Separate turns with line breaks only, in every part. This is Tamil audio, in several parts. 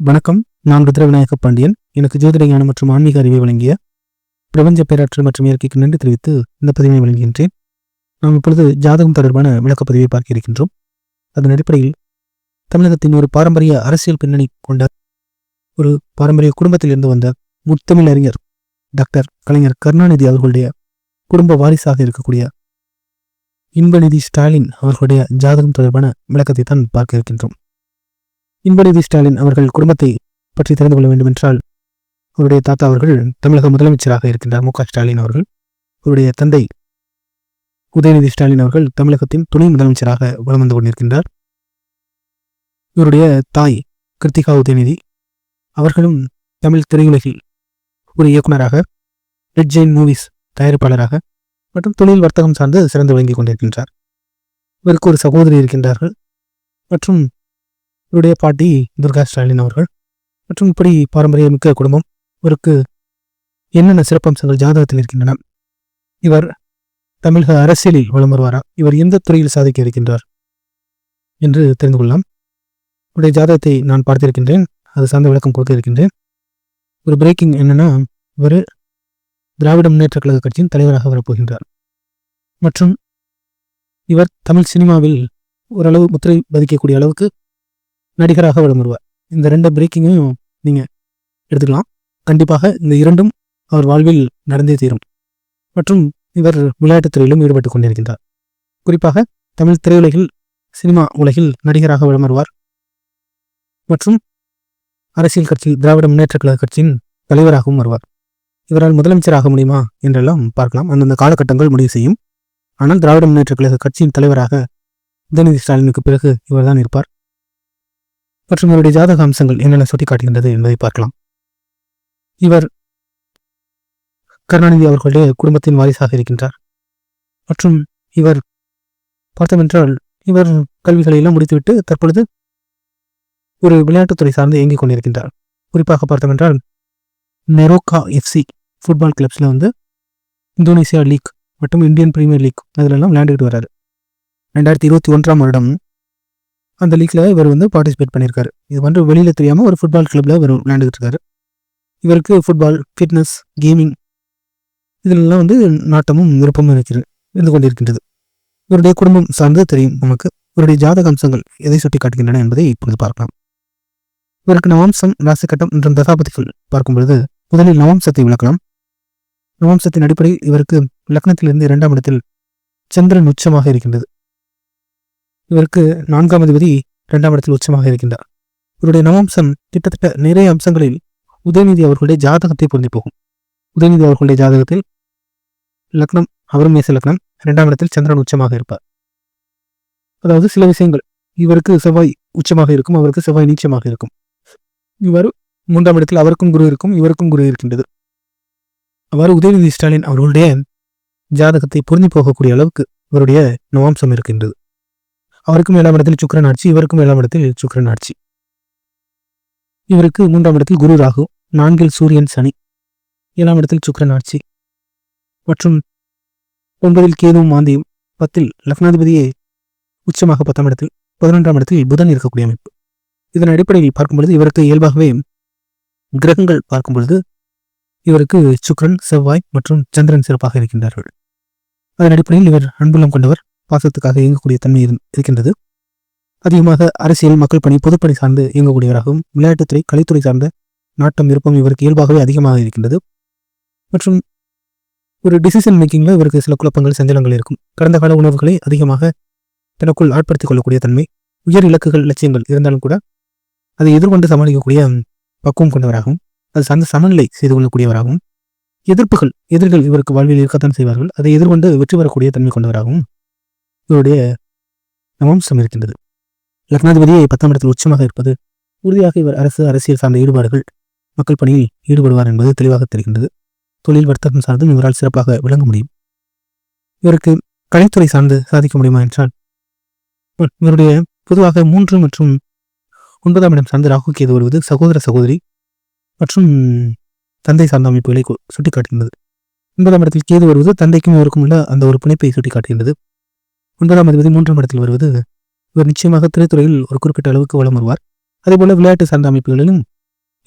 வணக்கம். நான் ருத்ர விநாயக பாண்டியன். எனக்கு ஜோதிட ஞானம் மற்றும் ஆன்மீக அறிவை வழங்கிய பிரபஞ்ச பேராற்றல் மற்றும் இயற்கைக்கு நன்றி தெரிவித்து இந்த பதிவை வழங்குகின்றேன். நாம் இப்பொழுது ஜாதகம் தொடர்பான விளக்கப்பதிவை பார்க்க இருக்கின்றோம். அதன் அடிப்படையில் தமிழகத்தின் ஒரு பாரம்பரிய அரசியல் பின்னணி கொண்ட ஒரு பாரம்பரிய குடும்பத்தில் இருந்து வந்த முத்தமிழ் அறிஞர் டாக்டர் கலைஞர் கருணாநிதி அவர்களுடைய குடும்ப வாரிசாக இருக்கக்கூடிய இன்பநிதி ஸ்டாலின் அவர்களுடைய ஜாதகம் தொடர்பான விளக்கத்தை தான் பார்க்க இருக்கின்றோம். இன்பநிதி ஸ்டாலின் அவர்கள் குடும்பத்தை பற்றி தெரிந்து கொள்ள வேண்டும் என்றால் அவருடைய தாத்தா அவர்கள் தமிழக முதலமைச்சராக இருக்கின்றார் மு ஸ்டாலின் அவர்கள். அவருடைய தந்தை உதயநிதி ஸ்டாலின் அவர்கள் தமிழகத்தின் துணை முதலமைச்சராக வலம் வந்து கொண்டிருக்கின்றார். இவருடைய தாய் கிருத்திகா உதயநிதி அவர்களும் தமிழ் திரையுலகில் ஒரு இயக்குநராக ரெட் ஜெயின் மூவிஸ் தயாரிப்பாளராக மற்றும் தொழில் வர்த்தகம் சார்ந்து சிறந்து விளங்கி கொண்டிருக்கின்றார். இவருக்கு ஒரு சகோதரி இருக்கின்றார்கள் மற்றும் இவருடைய பாட்டி துர்கா ஸ்டாலின் அவர்கள் மற்றும் இப்படி பாரம்பரிய மிக்க குடும்பம் இவருக்கு என்னென்ன சிறப்பம்சங்கள் ஜாதகத்தில் இருக்கின்றன? இவர் தமிழக அரசியலில் வளம் வருவாரா இவர் எந்த துறையில் சாதிக்க இருக்கின்றார் என்று தெரிந்து கொள்ளலாம். இவருடைய ஜாதகத்தை நான் பார்த்திருக்கின்றேன். அது சார்ந்த விளக்கம் கொடுக்க இருக்கின்றேன். ஒரு பிரேக்கிங் என்னென்னா இவர் திராவிட முன்னேற்ற கழக கட்சியின் தலைவராக வரப்போகின்றார். மற்றும் இவர் தமிழ் சினிமாவில் ஓரளவு முத்திரை பதிக்கக்கூடிய அளவுக்கு நடிகராக விளம்பருவார் இந்த ரெண்டு பிரேக்கிங்கையும் நீங்கள் எடுத்துக்கலாம். கண்டிப்பாக இந்த இரண்டும் அவர் வாழ்வில் நடந்தே தீரும். மற்றும் இவர் விளையாட்டுத் துறையிலும் ஈடுபட்டு கொண்டிருக்கின்றார். குறிப்பாக தமிழ் திரையுலகில் சினிமா உலகில் நடிகராக விளம்பருவார் மற்றும் அரசியல் கட்சி திராவிட முன்னேற்ற கழக கட்சியின் தலைவராகவும் வருவார். இவரால் முதலமைச்சராக முடியுமா என்றெல்லாம் பார்க்கலாம். அந்தந்த காலகட்டங்கள் முடிவு செய்யும். ஆனால் திராவிட முன்னேற்ற கழக கட்சியின் தலைவராக உதயநிதி ஸ்டாலினுக்கு பிறகு இவர்தான் இருப்பார். மற்றும் இவருடைய ஜாதக அம்சங்கள் என்னென்ன சுட்டிக்காட்டுகின்றது என்பதை பார்க்கலாம். இவர் கருணாநிதி அவர்களுடைய குடும்பத்தின் வாரிசாக இருக்கின்றார். மற்றும் இவர் பார்த்தோமென்றால் இவர் கல்விகளை எல்லாம் முடித்துவிட்டு தற்பொழுது ஒரு விளையாட்டுத்துறை சார்ந்து இயங்கிக் கொண்டிருக்கின்றார். குறிப்பாக பார்த்தோமென்றால் நெரோக்கா எஃப்சி ஃபுட்பால் கிளப்ஸில் வந்து இந்தோனேசியா லீக் மற்றும் இந்தியன் பிரீமியர் லீக் அதிலெல்லாம் விளையாண்டுக்கிட்டு வராரு. ரெண்டாயிரத்தி இருபத்தி ஒன்றாம் வருடம் அந்த லீக்ல இவர் வந்து பார்ட்டிசிபேட் பண்ணியிருக்காரு. இது வந்து வெளியில தெரியாம ஒரு ஃபுட்பால் கிளப்ல இவர் விளையாண்டுட்டு இருக்காரு. இவருக்கு ஃபுட்பால் ஃபிட்னஸ் கேமிங் இதிலெல்லாம் வந்து நாட்டமும் விருப்பமும் இருக்கிறது இருந்து கொண்டிருக்கின்றது. இவருடைய குடும்பம் சார்ந்து தெரியும் நமக்கு. இவருடைய ஜாதக அம்சங்கள் எதை சுட்டி காட்டுகின்றன என்பதை இப்பொழுது பார்க்கலாம். இவருக்கு நவம்சம் ராசிக்கட்டம் மற்றும் தசாபதிகள் பார்க்கும் பொழுது முதலில் நவம்சத்தை விளக்கலாம். நவம்சத்தின் அடிப்படையில் இவருக்கு லக்னத்திலிருந்து இரண்டாம் இடத்தில் சந்திரன் உச்சமாக இருக்கின்றது. இவருக்கு நான்காம் அதிபதி இரண்டாம் இடத்தில் உச்சமாக இருக்கின்றார். இவருடைய நவம்சம் கிட்டத்தட்ட நிறைய அம்சங்களில் உதயநிதி அவர்களுடைய ஜாதகத்தை பொருந்தி போகும். உதயநிதி அவர்களுடைய ஜாதகத்தில் லக்னம் அவரும் மேச லக்னம் இரண்டாம் இடத்தில் சந்திரன் உச்சமாக இருப்பார். அதாவது சில விஷயங்கள் இவருக்கு செவ்வாய் உச்சமாக இருக்கும் அவருக்கு செவ்வாய் நீச்சமாக இருக்கும். இவர் மூன்றாம் இடத்தில் அவருக்கும் குரு இருக்கும் இவருக்கும் குரு இருக்கின்றது. அவ்வாறு உதயநிதி ஸ்டாலின் அவர்களுடைய ஜாதகத்தை பொருந்தி போகக்கூடிய அளவுக்கு இவருடைய நவாம்சம் இருக்கின்றது. அவருக்கும் ஏழாம் இடத்தில் சுக்கரன் ஆட்சி இவருக்கும் ஏழாம் இடத்தில் சுக்கரன் ஆட்சி. இவருக்கு மூன்றாம் இடத்தில் குரு ராகு நான்கில் சூரியன் சனி ஏழாம் இடத்தில் சுக்கரன் ஆட்சி. மற்றும் ஒன்பதில் கேதுவும் மாந்தியும் பத்தில் லக்னாதிபதியே உச்சமாக பத்தாம் இடத்தில் பதினொன்றாம் இடத்தில் புதன் இருக்கக்கூடிய அமைப்பு. இதன் அடிப்படையில் பார்க்கும் பொழுது இவருக்கு இயல்பாகவே கிரகங்கள் பார்க்கும் பொழுது இவருக்கு சுக்கரன் செவ்வாய் மற்றும் சந்திரன் சிறப்பாக இருக்கின்றார்கள். அதன் அடிப்படையில் இவர் அன்புலம் கொண்டவர். பாசத்துக்காக இயங்கக்கூடிய தன்மை இருக்கின்றது. அதிகமாக அரசியல் மக்கள் பணி பொதுப்பணி சார்ந்து இயங்கக்கூடியவராகவும் விளையாட்டுத்துறை கலைத்துறை சார்ந்த நாட்டம் விருப்பம் இவருக்கு இயல்பாகவே அதிகமாக இருக்கின்றது. மற்றும் ஒரு டிசிஷன் மேக்கிங்கில் இவருக்கு சில குழப்பங்கள் சஞ்சலங்கள் இருக்கும். கடந்த கால உணவுகளை அதிகமாக தனக்குள் ஆட்படுத்திக் கொள்ளக்கூடிய தன்மை உயர் இலக்குகள் லட்சியங்கள் இருந்தாலும் கூட அதை எதிர்கொண்டு சமாளிக்கக்கூடிய பக்குவம் கொண்டவராகவும் அது சார்ந்த சமநிலை செய்து கொள்ளக்கூடியவராகவும் எதிர்ப்புகள் எதிர்கள் இவருக்கு வாழ்வில் இருக்கத்தான் செய்வார்கள். அதை எதிர்கொண்டு வெற்றி பெறக்கூடிய தன்மை கொண்டவராகவும் இவருடைய நவம்சம் இருக்கின்றது. லக்னாதிபதியை பத்தாம் இடத்தில் உச்சமாக இருப்பது உறுதியாக இவர் அரசு அரசியல் சார்ந்த ஈடுபாடுகள் மக்கள் பணியில் ஈடுபடுவார் என்பது தெளிவாக தெரிகின்றது. தொழில் வர்த்தகம் சார்ந்தும் இவரால் சிறப்பாக விளங்க முடியும். இவருக்கு கலைத்துறை சார்ந்து சாதிக்க முடியுமா என்றால் இவருடைய பொதுவாக மூன்று மற்றும் ஒன்பதாம் இடம் சார்ந்து ராகு கேது வருவது சகோதர சகோதரி மற்றும் தந்தை சார்ந்த அமைப்புகளை சுட்டிக்காட்டுகின்றது. ஒன்பதாம் இடத்தில் கேது வருவது தந்தைக்கும் இவருக்கும் உள்ள அந்த ஒரு பிணைப்பை சுட்டிக்காட்டுகின்றது. ஒன்பதாம் அதிபதி மூன்றாம் இடத்தில் வருவது இவர் நிச்சயமாக திரைத்துறையில் ஒரு குறிப்பிட்ட அளவுக்கு வளம் வருவார். அதேபோல விளையாட்டு சார்ந்த அமைப்புகளிலும்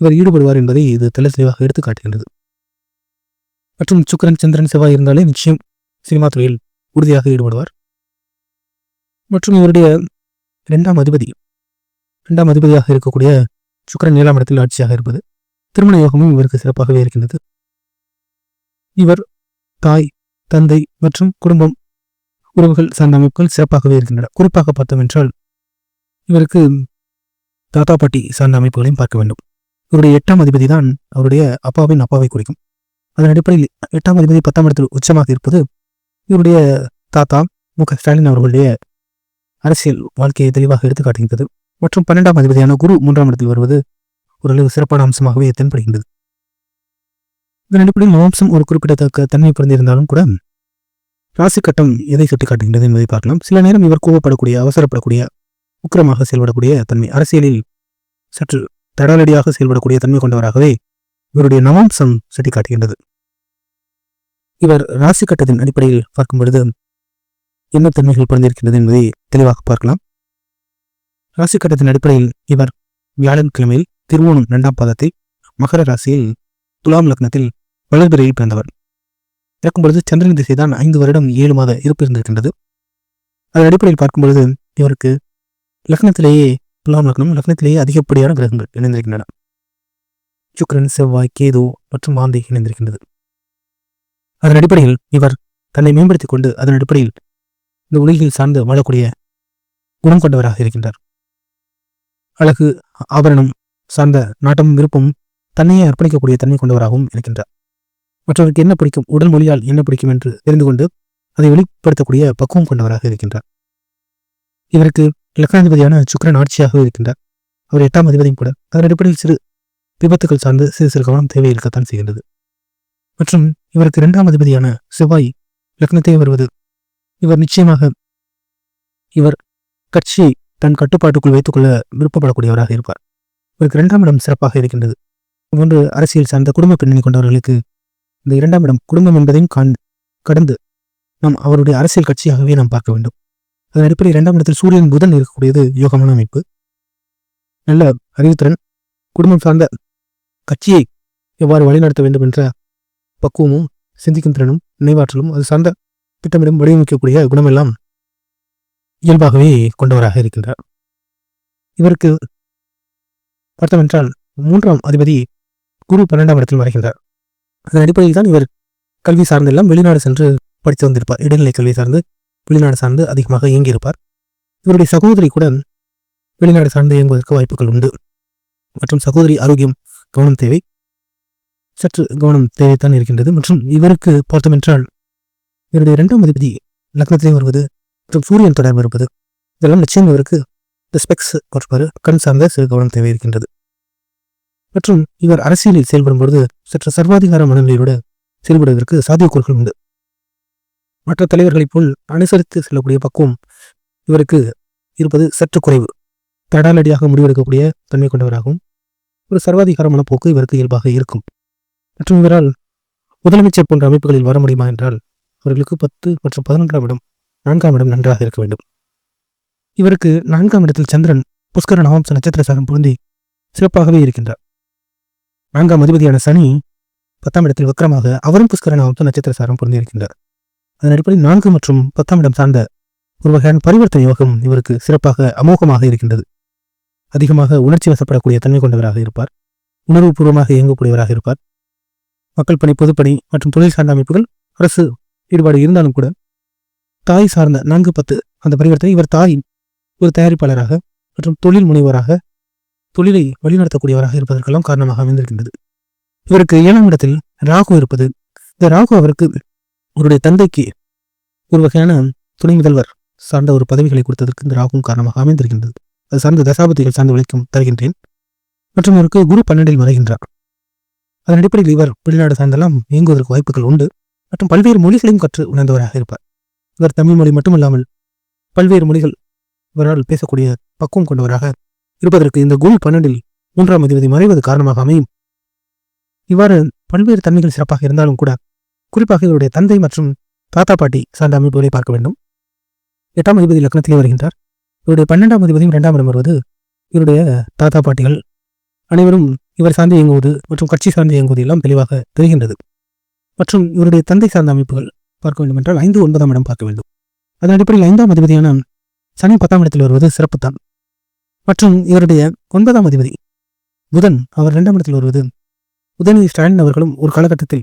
இவர் ஈடுபடுவார் என்பதை இது தெளிவாக எடுத்து காட்டுகின்றது. மற்றும் சுக்கரன் சந்திரன் செவ்வாய் இருந்தாலே நிச்சயம் சினிமா துறையில் உறுதியாக ஈடுபடுவார். மற்றும் இவருடைய இரண்டாம் அதிபதி இரண்டாம் அதிபதியாக இருக்கக்கூடிய சுக்கரன் ஏழாம் இடத்தில் ஆட்சியாக இருப்பது திருமண யோகமும் இவருக்கு சிறப்பாகவே இருக்கின்றது. இவர் தாய் தந்தை மற்றும் குடும்பம் உறவுகள் சார்ந்த அமைப்புகள் சிறப்பாகவே இருக்கின்றன. குறிப்பாக பார்த்தோம் என்றால் இவருக்கு தாத்தா பாட்டி சார்ந்த அமைப்புகளையும் பார்க்க வேண்டும். இவருடைய எட்டாம் அதிபதி தான் அவருடைய அப்பாவின் அப்பாவை குறிக்கும். அதன் அடிப்படையில் எட்டாம் அதிபதி பத்தாம் இடத்தில் உச்சமாக இருப்பது இவருடைய தாத்தா மு. க. ஸ்டாலின் அவர்களுடைய அரசியல் வாழ்க்கையை தெளிவாக எடுத்து காட்டுகின்றது. மற்றும் பன்னெண்டாம் அதிபதியான குரு மூன்றாம் இடத்தில் வருவது ஓரளவு சிறப்பான அம்சமாகவே தென்படுகின்றது. இதன் அடிப்படையில் மாம்சம் ஒரு குறிப்பிடத்தக்க தன்மை பிறந்திருந்தாலும் கூட ராசி கட்டம் எதை சுட்டி காட்டுகின்றது என்பதை பார்க்கலாம். சில நேரம் இவர் கோவப்படக்கூடிய அவசரப்படக்கூடிய உக்கிரமாக செயல்படக்கூடிய தன்மை அரசியலில் சற்று தடாலடியாக செயல்படக்கூடிய தன்மை கொண்டவராகவே இவருடைய நவாம்சம் சுட்டி காட்டுகின்றது இவர் ராசி கட்டத்தின் அடிப்படையில் பார்க்கும் பொழுது என்ன தன்மைகள் பிறந்திருக்கின்றது என்பதை தெளிவாக பார்க்கலாம். ராசி கட்டத்தின் அடிப்படையில் இவர் வியாழன்கிழமையில் திருவோணம் இரண்டாம் பாதத்தில் மகர ராசியில் துலாம் லக்னத்தில் வளர்பிறையில் பிறந்தவர். இறக்கும் பொழுது சந்திரன் திசைதான் ஐந்து வருடம் ஏழு மாத இருப்பு இருந்திருக்கின்றது. அதன் அடிப்படையில் பார்க்கும் பொழுது இவருக்கு லக்னத்திலேயே துலாம் லக்னம் லக்னத்திலேயே அதிகப்படியான கிரகங்கள் இணைந்திருக்கின்றன. சுக்ரன் செவ்வாய் கேது மற்றும் மாந்தை இணைந்திருக்கின்றது. அதன் அடிப்படையில் இவர் தன்னை மேம்படுத்திக் கொண்டு அதன் அடிப்படையில் இந்த உலகில் சார்ந்து வாழக்கூடிய குணம் கொண்டவராக இருக்கின்றார். அழகு ஆபரணம் சார்ந்த நாட்டம் விருப்பம் தன்னையே அர்ப்பணிக்கக்கூடிய தன்மை கொண்டவராகவும் இருக்கின்றார். மற்றவருக்கு என்ன பிடிக்கும்? உடல் மொழியால் என்ன பிடிக்கும் என்று தெரிந்து கொண்டு அதை வெளிப்படுத்தக்கூடிய பக்குவம் கொண்டவராக இருக்கின்றார். இவருக்கு லக்னாதிபதியான சுக்கிரன் ஆட்சியாக இருக்கின்றார். அவர் எட்டாம் அதிபதியும் கூட. அதன் அடிப்படையில் சிறு விபத்துகள் சார்ந்து சிறு சிறு கவனம் தேவை இருக்கத்தான் செய்கின்றது. மற்றும் இவருக்கு இரண்டாம் அதிபதியான செவ்வாய் லக்னத்தை வருவது. இவர் நிச்சயமாக இவர் கட்சியை தன் கட்டுப்பாட்டுக்குள் வைத்துக்கொள்ள விருப்பப்படக்கூடியவராக இருப்பார். இவருக்கு இரண்டாம் இடம் சிறப்பாக இருக்கின்றது. ஒன்று அரசியல் சார்ந்த குடும்ப பின்னணி கொண்டவர்களுக்கு இந்த இரண்டாம் இடம் குடும்பம் என்பதையும் காண் கடந்து நாம் அவருடைய அரசியல் கட்சியாகவே நாம் பார்க்க வேண்டும். அதன் அடிப்படையில் இரண்டாம் இடத்தில் சூரியன் புதன் இருக்கக்கூடியது யோகமான அமைப்பு. நல்ல அறிவுத்திறன் குடும்பம் சார்ந்த கட்சியை எவ்வாறு வழிநடத்த வேண்டும் என்ற பக்குவமும் சிந்திக்கும் திறனும் நினைவாற்றலும் அது சார்ந்த திட்டமிடும் வடிவமைக்கக்கூடிய குணமெல்லாம் இயல்பாகவே கொண்டவராக இருக்கின்றார். இவருக்கு பார்த்தமென்றால் மூன்றாம் அதிபதி குரு பன்னெண்டாம் இடத்தில் வருகின்றார். அதன் அடிப்படையில் தான் இவர் கல்வி சார்ந்தெல்லாம் வெளிநாடு சென்று படித்து வந்திருப்பார். இடைநிலை கல்வி சார்ந்து வெளிநாடு சார்ந்து அதிகமாக இயங்கியிருப்பார். இவருடைய சகோதரி கூட வெளிநாடு சார்ந்து இயங்குவதற்கு வாய்ப்புகள் உண்டு. மற்றும் சகோதரி ஆரோக்கியம் கவனம் தேவை சற்று கவனம் தேவைத்தான் இருக்கின்றது. மற்றும் இவருக்கு பார்த்தோம் என்றால் இவருடைய இரண்டாம் அதிபதி லக்னத்திலே வருவது மற்றும் சூரியன் தொடர்பு இருப்பது இதெல்லாம் நிச்சயம் இவருக்கு ஸ்பெக்ஸ் கொடுப்பாரு. கண் சார்ந்த சிறு கவனம் தேவை இருக்கின்றது. மற்றும் இவர் அரசியலில் செயல்படும் பொழுது சற்று சர்வாதிகார மனநிலையோடு செயல்படுவதற்கு சாத்தியக்கூறுகள் உண்டு. மற்ற தலைவர்களைப் போல் அனுசரித்து செல்லக்கூடிய பக்குவம் இவருக்கு இருப்பது சற்று குறைவு. தடாலடியாக முடிவெடுக்கக்கூடிய தன்மை கொண்டவராகவும் ஒரு சர்வாதிகார மனப்போக்கு இவருக்கு இயல்பாக இருக்கும். மற்றும் இவரால் முதலமைச்சர் போன்ற அமைப்புகளில் வர முடியுமா என்றால் அவர்களுக்கு பத்து மற்றும் பதினொன்றாம் இடம் நான்காம் இடம் நன்றாக இருக்க வேண்டும். இவருக்கு நான்காம் இடத்தில் சந்திரன் புஷ்கர நவம்ச நட்சத்திர சாரம் பொருந்தி சிறப்பாகவே இருக்கின்றார். நான்காம் அதிபதியான சனி பத்தாம் இடத்தில் வக்கரமாக அவரும் புஷ்கர நவம்ச நட்சத்திர சாரம் பொருந்திருக்கின்றார். அதன் அடிப்படையில் நான்கு மற்றும் பத்தாம் இடம் சார்ந்த ஒரு வகையான பரிவர்த்தனை யோகம் இவருக்கு சிறப்பாக அமோகமாக இருக்கின்றது. அதிகமாக உணர்ச்சி வசப்படக்கூடிய தன்மை கொண்டவராக இருப்பார். உணர்வுபூர்வமாக இயங்கக்கூடியவராக இருப்பார். மக்கள் பணி பொதுப்பணி மற்றும் தொழில் சார்ந்த அமைப்புகள் அரசு ஈடுபாடு இருந்தாலும் கூட தாய் சார்ந்த நான்கு பத்து அந்த பரிவர்த்தனை இவர் தாய் ஒரு தயாரிப்பாளராக மற்றும் தொழில் முனைவராக தொழிலை வழிநடத்தக்கூடியவராக இருப்பதற்கெல்லாம் காரணமாக அமைந்திருக்கின்றது. இவருக்கு ஏழாம் இடத்தில் ராகு இருப்பது இந்த ராகு அவருக்கு அவருடைய தந்தைக்கு ஒரு வகையான துணை முதல்வர் சார்ந்த ஒரு பதவிகளை கொடுத்ததற்கு இந்த ராகும் காரணமாக அமைந்திருக்கின்றது. அது சார்ந்த தசாபதிகள் சார்ந்த விளக்கம் தருகின்றேன். மற்றும் இவருக்கு குரு பன்னெண்டில் மறைகின்றார் அதன் அடிப்படையில் இவர் வெளிநாடு சார்ந்தெல்லாம் இயங்குவதற்கு வாய்ப்புகள் உண்டு. மற்றும் பல்வேறு மொழிகளையும் கற்று உணர்ந்தவராக இருப்பார். இவர் தமிழ் மொழி மட்டுமல்லாமல் பல்வேறு மொழிகள் இவரால் பேசக்கூடிய பக்குவம் கொண்டவராக இருப்பதற்கு இந்த குரு பன்னெண்டில் மூன்றாம் அதிபதி மறைவது காரணமாக அமையும். இவ்வாறு பல்வேறு தன்மைகள் சிறப்பாக இருந்தாலும் கூட குறிப்பாக இவருடைய தந்தை மற்றும் தாத்தா பாட்டி சார்ந்த அமைப்புகளை பார்க்க வேண்டும். எட்டாம் அதிபதி லக்னத்திலே வருகின்றார். இவருடைய பன்னெண்டாம் அதிபதியும் இரண்டாம் இடம் வருவது இவருடைய தாத்தா பாட்டிகள் அனைவரும் இவர் சார்ந்து இயங்குவது மற்றும் கட்சி சார்ந்து இயங்குவது எல்லாம் தெளிவாக தெரிகின்றது. மற்றும் இவருடைய தந்தை சார்ந்த அமைப்புகள் பார்க்க வேண்டும் என்றால் ஐந்து ஒன்பதாம் இடம் பார்க்க வேண்டும். அதன் அடிப்படையில் ஐந்தாம் அதிபதியான சனி பத்தாம் இடத்தில் வருவது சிறப்புத்தான். மற்றும் இவருடைய ஒன்பதாம் அதிபதி புதன் அவர் இரண்டாம் இடத்தில் வருவது. உதயநிதி ஸ்டாலின் அவர்களும் ஒரு காலகட்டத்தில்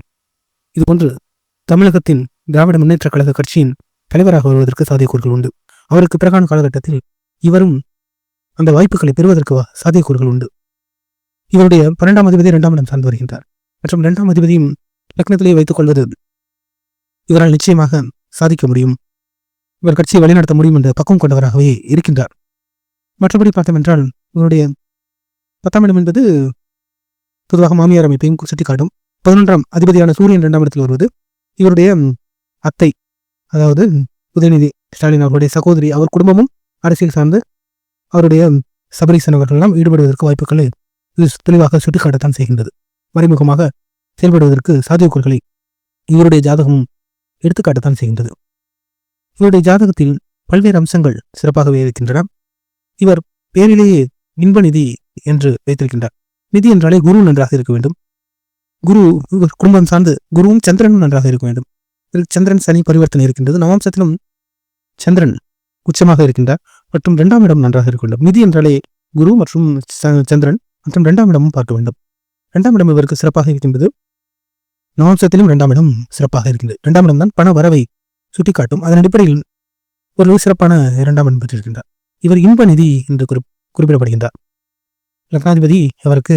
இதுபோன்று தமிழகத்தின் திராவிட முன்னேற்ற கழக கட்சியின் தலைவராக வருவதற்கு சாத்தியக்கூறுகள் உண்டு. அவருக்கு பிறகான காலகட்டத்தில் இவரும் அந்த வாய்ப்புகளை பெறுவதற்கு வா- சாத்தியக்கூறுகள் உண்டு. இவருடைய பன்னெண்டாம் அதிபதி இரண்டாம் இடம் சார்ந்து வருகின்றார். மற்றும் இரண்டாம் அதிபதியும் லக்னத்திலேயே வைத்துக் கொள்வது இவரால் நிச்சயமாக சாதிக்க முடியும். இவர் கட்சியை வழிநடத்த முடியும் என்ற பக்கம் கொண்டவராகவே இருக்கின்றார். மற்றபடி பார்த்தோம் என்றால் இவருடைய பத்தாம் இடம் என்பது பொதுவாக மாமியார் அமைப்பையும் சுட்டிக்காட்டும். பதினொன்றாம் அதிபதியான சூரியன் இரண்டாம் இடத்தில் வருவது இவருடைய அத்தை அதாவது உதயநிதி ஸ்டாலின் அவருடைய சகோதரி அவர் குடும்பமும் அரசியல் சார்ந்து அவருடைய ம், சபரீசன் எல்லாம் ஈடுபடுவதற்கு வாய்ப்புகளை இது தெளிவாக சுட்டிக்காட்டத்தான் செய்கின்றது. மறைமுகமாக செயல்படுவதற்கு சாத்தியக்கூறுகளை இவருடைய ஜாதகமும் எடுத்துக்காட்டத்தான் செய்கின்றது. இவருடைய ஜாதகத்தில் பல்வேறு அம்சங்கள் சிறப்பாகவே இருக்கின்றன. இவர் பேரிலேயே இன்ப நிதி என்று வைத்திருக்கின்றார். நிதி என்றாலே குரு நன்றாக இருக்க வேண்டும். குரு இவர் குடும்பம் சார்ந்து குருவும் சந்திரனும் நன்றாக இருக்க வேண்டும். இதற்கு சந்திரன் சனி பரிவர்த்தனை இருக்கின்றது. நவாம்சத்திலும் சந்திரன் உச்சமாக இருக்கின்றார். மற்றும் இரண்டாம் இடம் நன்றாக இருக்க வேண்டும். நிதி என்றாலே குரு மற்றும் ச- சந்திரன் மற்றும் இரண்டாம் இடமும் பார்க்க வேண்டும். இரண்டாம் இடம் இவருக்கு சிறப்பாக இருக்கின்றது. நவாம்சத்திலும் இரண்டாம் இடம் சிறப்பாக இருக்கின்றது. இரண்டாம் இடம் தான் பண வரவை சுட்டிக்காட்டும். அதன் அடிப்படையில் ஒரு சிறப்பான இரண்டாம் இடம் பெற்றிருக்கின்றார். இவர் இன்ப நிதி என்று குறி குறிப்பிடப்படுகின்றார். லக்னாதிபதி அவருக்கு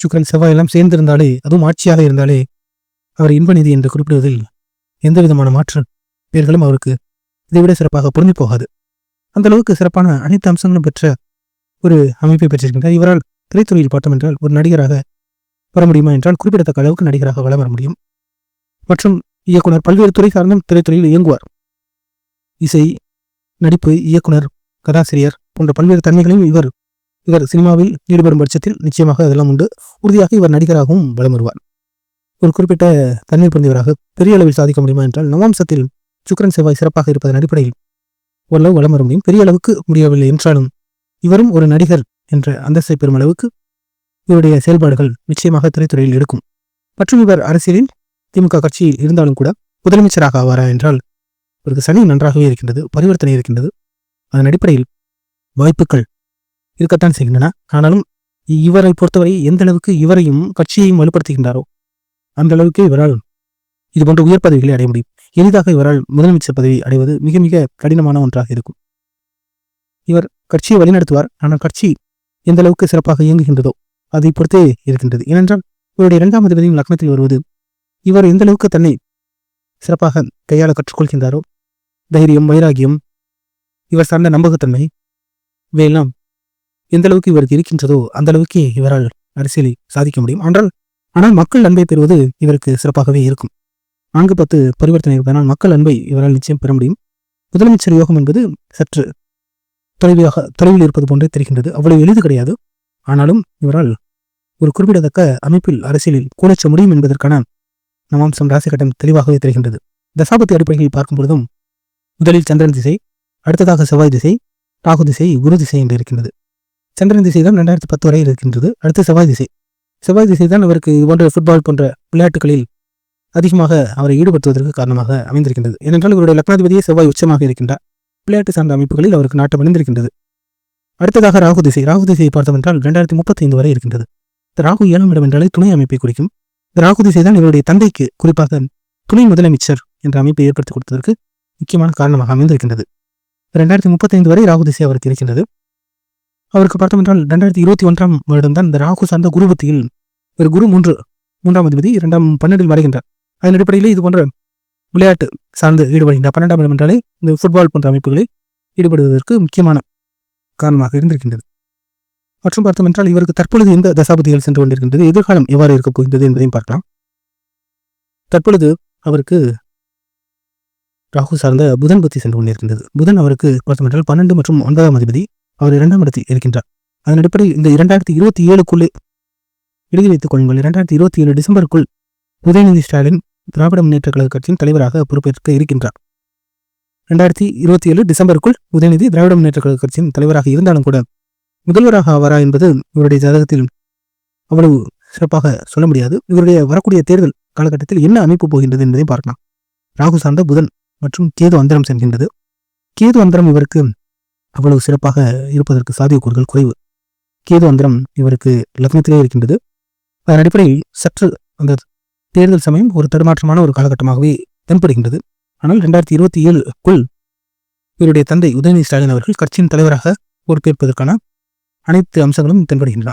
சுக்கரன் செவ்வாய் எல்லாம் சேர்ந்திருந்தாலே அதுவும் ஆட்சியாக இருந்தாலே அவர் இன்ப நிதி என்று குறிப்பிடுவதில் எந்த விதமான மாற்று பெயர்களும் அவருக்கு இதைவிட சிறப்பாக பொருந்தி போகாது. அந்த அளவுக்கு சிறப்பான அனைத்து அம்சங்களும் பெற்ற ஒரு அமைப்பை பெற்றிருக்கின்றார். இவரால் திரைத்துறையில் பார்த்தோம் என்றால் ஒரு நடிகராக வர முடியுமா என்றால் குறிப்பிடத்தக்க அளவுக்கு நடிகராக வளம் வர முடியும். மற்றும் இயக்குனர் பல்வேறு துறை சார்ந்தும் திரைத்துறையில் இயங்குவார். இசை நடிப்பு இயக்குனர் கதாசிரியர் போன்ற பல்வேறு தன்மைகளையும் இவர் இவர் சினிமாவில் ஈடுபடும் பட்சத்தில் நிச்சயமாக அதெல்லாம் உண்டு. உறுதியாக இவர் நடிகராகவும் வலம் வருவார் ஒரு குறிப்பிட்ட தன்மை பிறந்தவராக பெரிய அளவில் சாதிக்க முடியுமா என்றால் நவாம்சத்தில் சுக்கரன் செவ்வாய் சிறப்பாக இருப்பதன் அடிப்படையில் ஓரளவு வளம் வர முடியும். பெரிய அளவுக்கு முடியவில்லை என்றாலும் இவரும் ஒரு நடிகர் என்ற அந்தஸ்தை பெறும் அளவுக்கு இவருடைய செயல்பாடுகள் நிச்சயமாக திரைத்துறையில் இருக்கும் மற்றும் இவர் அரசியலில் திமுக கட்சியில் இருந்தாலும் கூட முதலமைச்சராக ஆவாரா என்றால் இவருக்கு சனி நன்றாகவே இருக்கின்றது பரிவர்த்தனை இருக்கின்றது. அதன் அடிப்படையில் வாய்ப்புகள் இருக்கத்தான் செய்கின்றன. ஆனாலும் இவரை பொறுத்தவரை எந்த அளவுக்கு இவரையும் கட்சியையும் வலுப்படுத்துகின்றாரோ அந்த அளவுக்கு இவரால் இது போன்ற உயர் பதவிகளை அடைய முடியும். எளிதாக இவரால் முதலமைச்சர் பதவி அடைவது மிக மிக கடினமான ஒன்றாக இருக்கும். இவர் கட்சியை வழிநடத்துவார். ஆனால் கட்சி எந்த அளவுக்கு சிறப்பாக இயங்குகின்றதோ அதை பொறுத்தே இருக்கின்றது. ஏனென்றால் இவருடைய இரண்டாம் அதிபதியும் லக்னத்தில் வருவது இவர் எந்த அளவுக்கு தன்னை சிறப்பாக கையாள கற்றுக்கொள்கின்றாரோ தைரியம் வைராகியம் இவர் சார்ந்த நம்பகத்தன்மை இவையெல்லாம் எந்த அளவுக்கு இவருக்கு இருக்கின்றதோ அந்த அளவுக்கு இவரால் அரசியலை சாதிக்க முடியும். ஆனால் ஆனால் மக்கள் அன்பை பெறுவது இவருக்கு சிறப்பாகவே இருக்கும். நான்கு பத்து பரிவர்த்தனை இருப்பதனால் மக்கள் அன்பை இவரால் நிச்சயம் பெற முடியும். முதலமைச்சர் யோகம் என்பது சற்று தொலைவியாக தொலைவில் இருப்பது போன்றே தெரிகின்றது. அவ்வளவு எளிது கிடையாது. ஆனாலும் இவரால் ஒரு குறிப்பிடத்தக்க அமைப்பில் அரசியலில் கூலச்ச முடியும் என்பதற்கான நவாம்சம் ராசி கட்டம் தெளிவாகவே தெரிகின்றது. தசாபத்தி அடிப்படையில் பார்க்கும் பொழுதும் முதலில் சந்திரன் திசை அடுத்ததாக செவ்வாய் திசை ராகு திசை குரு திசை என்று இருக்கின்றது. சந்திரன் திசை தான் ரெண்டாயிரத்தி பத்து வரை இருக்கின்றது. அடுத்து செவ்வாய் திசை. செவ்வாய் திசை தான் அவருக்கு இது போன்ற ஃபுட்பால் போன்ற விளையாட்டுகளில் அதிகமாக அவரை ஈடுபடுத்துவதற்கு காரணமாக அமைந்திருக்கின்றது. ஏனென்றால் இவருடைய லக்னாதிபதியே செவ்வாய் உச்சமாக இருக்கின்றார். விளையாட்டு சார்ந்த அமைப்புகளில் அவருக்கு நாட்டம் அணிந்திருக்கின்றது. அடுத்ததாக ராகு திசை. ராகு திசையை பார்த்தவென்றால் என்றால் ரெண்டாயிரத்தி முப்பத்தைந்து வரை இருக்கின்றது. இந்த ராகு ஏழாம் இடம் என்றாலே துணை அமைப்பை குறிக்கும். இந்த ராகு திசை தான் இவருடைய தந்தைக்கு குறிப்பாக துணை முதலமைச்சர் என்ற அமைப்பை ஏற்படுத்தி கொடுத்ததற்கு முக்கியமான காரணமாக அமைந்திருக்கின்றது. ரெண்டாயிரத்தி முப்பத்தைந்து வரை ராகு திசை அவருக்கு இருக்கின்றது. அவருக்கு பார்த்தோம் என்றால் ரெண்டாயிரத்தி இருபத்தி ஒன்றாம் வருடம் தான் இந்த ராகு சார்ந்த குருபத்தியில் ஒரு குரு மூன்று மூன்றாம் அதிபதி இரண்டாம் பன்னெண்டில் வருகின்றார். அதன் அடிப்படையில் இது போன்ற விளையாட்டு சார்ந்து ஈடுபடுகின்றார் பன்னெண்டாம் இடம் என்றாலே இந்த ஃபுட்பால் போன்ற அமைப்புகளில் ஈடுபடுவதற்கு முக்கியமான காரணமாக இருந்திருக்கின்றது. மற்றும் பார்த்தோம் என்றால் இவருக்கு தற்பொழுது எந்த தசாபதிகள் சென்று கொண்டிருக்கின்றது எதிர்காலம் எவ்வாறு இருக்கப் போகின்றது என்பதையும் பார்க்கலாம். தற்பொழுது அவருக்கு ராகு சார்ந்த புதன் பத்தி சென்று கொண்டிருக்கின்றது. புதன் அவருக்கு பார்த்தோம் என்றால் பன்னெண்டு மற்றும் ஒன்பதாம் அதிபதி. அவர் இரண்டாம் இடத்தில் இருக்கின்றார். அதன் அடிப்படையில் இந்த இரண்டாயிரத்தி இருபத்தி ஏழுக்குள்ளே எழுதி வைத்துக் கொள்ளுங்கள். இரண்டாயிரத்தி இருபத்தி ஏழு டிசம்பருக்குள் உதயநிதி ஸ்டாலின் திராவிட முன்னேற்ற கழக கட்சியின் தலைவராக பொறுப்பேற்க இருக்கின்றார். ரெண்டாயிரத்தி இருபத்தி ஏழு டிசம்பருக்குள் உதயநிதி திராவிட முன்னேற்ற கழக கட்சியின் தலைவராக இருந்தாலும் கூட முதல்வராக ஆவாரா என்பது இவருடைய ஜாதகத்தில் அவ்வளவு சிறப்பாக சொல்ல முடியாது. இவருடைய வரக்கூடிய தேர்தல் காலகட்டத்தில் என்ன அமைப்பு போகின்றது என்பதை பார்க்கலாம். ராகு சார்ந்த புதன் மற்றும் கேது அந்தரம் செல்கின்றது. கேது அந்தரம் இவருக்கு அவ்வளவு சிறப்பாக இருப்பதற்கு சாத்தியக்கூறுகள் குறைவு. கேது அந்தரம் இவருக்கு லக்னத்திலே இருக்கின்றது. அதன் அடிப்படையில் சற்று அந்த தேர்தல் சமயம் ஒரு தடுமாற்றமான ஒரு காலகட்டமாகவே தென்படுகின்றது. ஆனால் ரெண்டாயிரத்தி இருபத்தி ஏழுக்குள் இவருடைய தந்தை உதயநிதி ஸ்டாலின் அவர்கள் கட்சியின் தலைவராக பொறுப்பேற்பதற்கான அனைத்து அம்சங்களும் தென்படுகின்றன.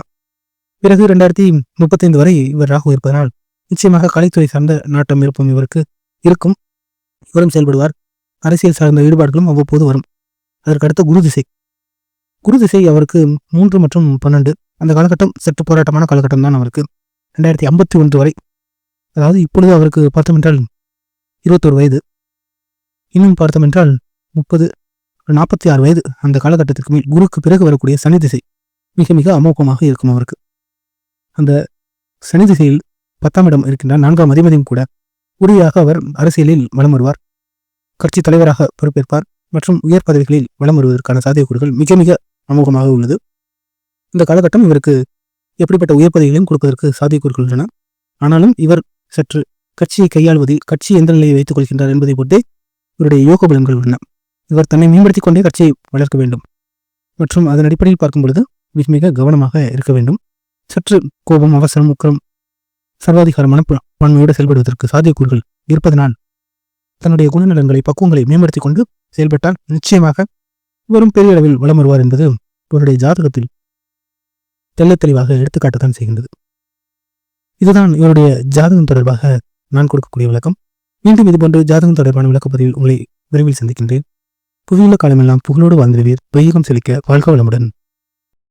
பிறகு ரெண்டாயிரத்தி முப்பத்தைந்து வரை இவர் ராகு இருப்பதனால் நிச்சயமாக கலைத்துறை சார்ந்த நாட்டம் இருப்பும் இவருக்கு இருக்கும். இவரும் செயல்படுவார். அரசியல் சார்ந்த ஈடுபாடுகளும் அவ்வப்போது வரும். அதற்கடுத்த குரு திசை. குரு திசை அவருக்கு மூன்று மற்றும் பன்னெண்டு. அந்த காலகட்டம் சற்று போராட்டமான காலகட்டம் தான் அவருக்கு. ரெண்டாயிரத்தி ஐம்பத்தி ஒன்று வரை. அதாவது இப்பொழுது அவருக்கு பார்த்தோம் என்றால் இருபத்தோரு வயது. இன்னும் பார்த்தோம் என்றால் முப்பது நாற்பத்தி ஆறு வயது அந்த காலகட்டத்திற்கு மேல் குருக்கு பிறகு வரக்கூடிய சனி திசை மிக மிக அமோகமாக இருக்கும் அவருக்கு. அந்த சனி திசையில் பத்தாம் இடம் இருக்கின்ற நான்காம் அதிபதியும் கூட. உறுதியாக அவர் அரசியலில் வலம் வருவார். கட்சி தலைவராக பொறுப்பேற்பார் மற்றும் உயர் பதவிகளில் வலம் வருவதற்கான சாத்தியக்கூறுகள் மிக மிக அமோகமாக உள்ளது. இந்த காலகட்டம் இவருக்கு எப்படிப்பட்ட உயர் பதவிகளையும் கொடுப்பதற்கு சாத்தியக்கூறுகள் உள்ளன. ஆனாலும் இவர் சற்று கட்சியை கையாள்வதில் கட்சி எந்த நிலையை வைத்துக் கொள்கின்றார் என்பதை பொறுத்தே இவருடைய யோக பலன்கள் உள்ளன. இவர் தன்னை மேம்படுத்திக் கொண்டே கட்சியை வளர்க்க வேண்டும் மற்றும் அதன் அடிப்படையில் பார்க்கும் பொழுது மிக மிக கவனமாக இருக்க வேண்டும். சற்று கோபம் அவசரம் உக்கரம் சர்வாதிகாரமான வன்மையோடு செயல்படுவதற்கு சாத்தியக்கூறுகள் இருப்பதனால் தன்னுடைய குணநலன்களை பக்குவங்களை மேம்படுத்திக் கொண்டு செயல்பட்டால் நிச்சயமாக இவரும் பெரிய அளவில் வளம் வருவார் என்பது இவருடைய ஜாதகத்தில் தெள்ளத் தெளிவாக எடுத்துக்காட்டத்தான் செய்கின்றது. இதுதான் இவருடைய ஜாதகம் தொடர்பாக நான் கொடுக்கக்கூடிய விளக்கம். மீண்டும் இதுபோன்று ஜாதகம் தொடர்பான விளக்கப்பதிவில் உங்களை விரைவில் சந்திக்கின்றேன். புவியுள்ள காலமெல்லாம் புகழோடு வாழ்ந்திருவீர் வையகம் செழிக்க வாழ்க வளமுடன்.